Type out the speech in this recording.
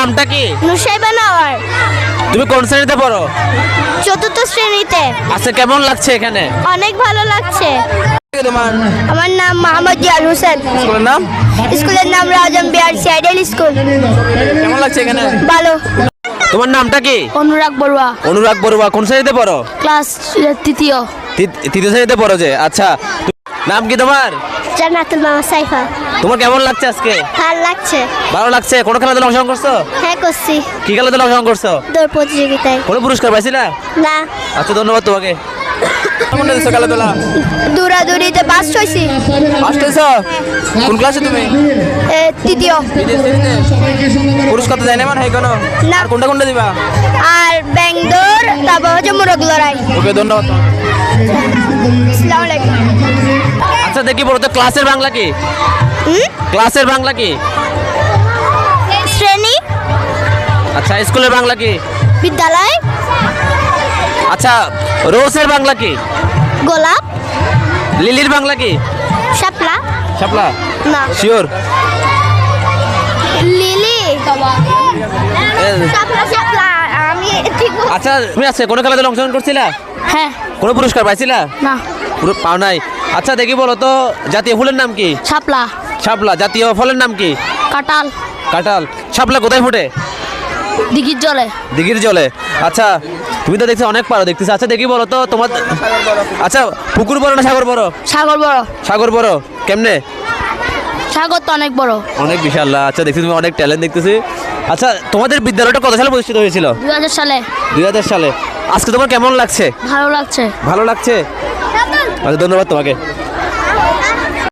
নামটা কি? নুসাইবা নাওয়ার। তুমি কোন শ্রেণীতে পড়ো? চতুর্থ শ্রেণীতে। আচ্ছা কেমন লাগছে এখানে? অনেক ভালো লাগছে। তোমার? আমার নাম মোহাম্মদ জিয়াল হোসেন। স্কুলের নাম? স্কুলের নাম রাজম বিহার সাইডেল স্কুল। কেমন লাগছে এখানে? ভালো। তোমার নামটা কি? অনুরাগ বড়ুয়া। অনুরাগ বড়ুয়া কোন শ্রেণীতে পড়ো? ক্লাস তৃতীয়। তৃতীয় শ্রেণীতে পড়ো যে আচ্ছা। নাম কি তোমার? জান্নাতুল মামা সাইফা। তোমার কেমন লাগছে আজকে? ভালো লাগছে। ভালো লাগছে? কোনো খেলাধুলা অংশগ্রহণ করছ? হ্যাঁ করছি। কি খেলাধুলা অংশগ্রহণ করছ? দৌড় প্রতিযোগিতায়। কোনো পুরস্কার পাইছিলা না? আচ্ছা ধন্যবাদ তোমাকে। কেমন লাগছে খেলাধুলা দৌড়াদৌড়িতে পাস হয়েছি ফার্স্ট হয়েছো কোন ক্লাসে তুমি? এ, তৃতীয়। পুরস্কার তো দেয় না মানে কোনো? না। আর কোনটা কোনটা দিবা? আর ব্যাং দৌড় তারপর হচ্ছে মোরগ লড়াই। ওকে ধন্যবাদ আসসালামু আলাইকুম। আচ্ছা দেখি বলো তো ক্লাসের বাংলা কি? ক্লাসের বাংলা কি? শ্রেণি। আচ্ছা স্কুলের বাংলা কি? বিদ্যালয়। আচ্ছা রোসের বাংলা কি? গোলাপ। লিলির বাংলা কি? শাপলা। শাপলা? না। Sure lily. শাপলা শাপলা। আমি ঠিক আচ্ছা তুমি আজকে কোনো খেলাধুলা অংশগ্রহণ করছিলা? হ্যাঁ। কোনো পুরস্কার পাইছিলা? না। পাও নাই। আচ্ছা দেখি বলো তো জাতীয় ফুলের নাম কি? শাপলা শাপলা জাতীয় ফলের নাম কি? কাটাল কাঁঠাল। শাপলা কোথায় ফোটে? দিঘির জলে। দিঘির জলে। আচ্ছা তুমি তো দেখছি অনেক পারো দেখতেছি। আচ্ছা দেখি বলো তো তোমার আচ্ছা পুকুর বড় না সাগর বড়? সাগর বড়। সাগর বড়? কেমনে? সাগর তো অনেক বড়। অনেক বিশাল আচ্ছা দেখছি তুমি অনেক ট্যালেন্ট দেখতেছি। আচ্ছা তোমাদের বিদ্যালয়টা কত সালে প্রতিষ্ঠিত হয়েছিল? দু হাজার সালে। দুই হাজার সালে। আজকে তোমার কেমন লাগছে? ভালো লাগছে। ভালো লাগছে? আচ্ছা ধন্যবাদ তোমাকে।